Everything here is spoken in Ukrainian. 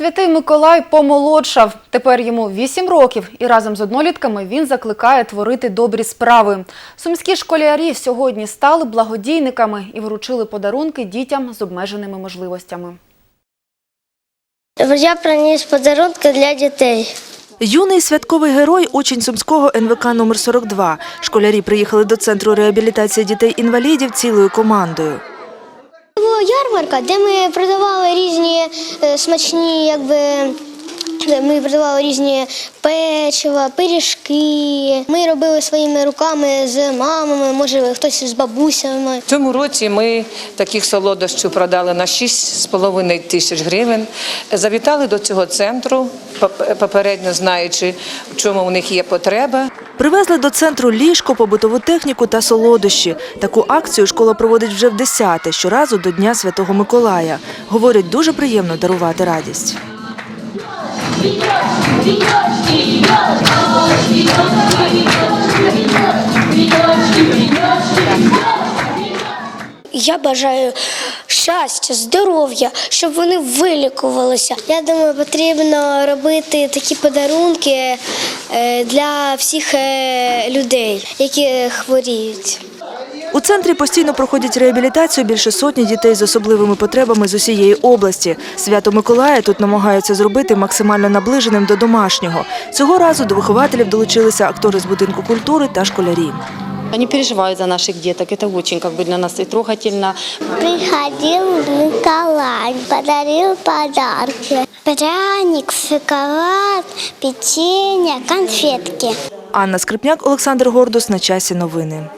Святий Миколай помолодшав. Тепер йому 8 років, і разом з однолітками він закликає творити добрі справи. Сумські школярі сьогодні стали благодійниками і вручили подарунки дітям з обмеженими можливостями. Я приніс подарунки для дітей. Юний святковий герой – учень Сумського НВК номер 42. Школярі приїхали до Центру реабілітації дітей-інвалідів цілою командою. Ярмарка, де ми продавали різні е, смачні, якби. Де Ми продавали різні печива, пиріжки. Ми робили своїми руками з мамами, може хтось з бабусями. В цьому році ми таких солодощів продали на 6,5 тисяч гривень. Завітали до цього центру, попередньо знаючи, в чому у них є потреба. Привезли до центру ліжко, побутову техніку та солодощі. Таку акцію школа проводить вже в десяте, щоразу до Дня Святого Миколая. Говорять, дуже приємно дарувати радість. Я бажаю щастя, здоров'я, щоб вони вилікувалися. Я думаю, потрібно робити такі подарунки е, для всіх е, людей, які хворіють. У центрі постійно проходять реабілітацію більше сотні дітей з особливими потребами з усієї області. Свято Миколая тут намагаються зробити максимально наближеним до домашнього. Цього разу до вихователів долучилися актори з будинку культури та школярі. Они переживают за наших деток. Это очень как бы для нас и трогательно. Приходил Николай, подарил подарки. Пряник, шоколад, печенье, конфетки. Анна Скрипняк, Олександр Гордус. На часі новини.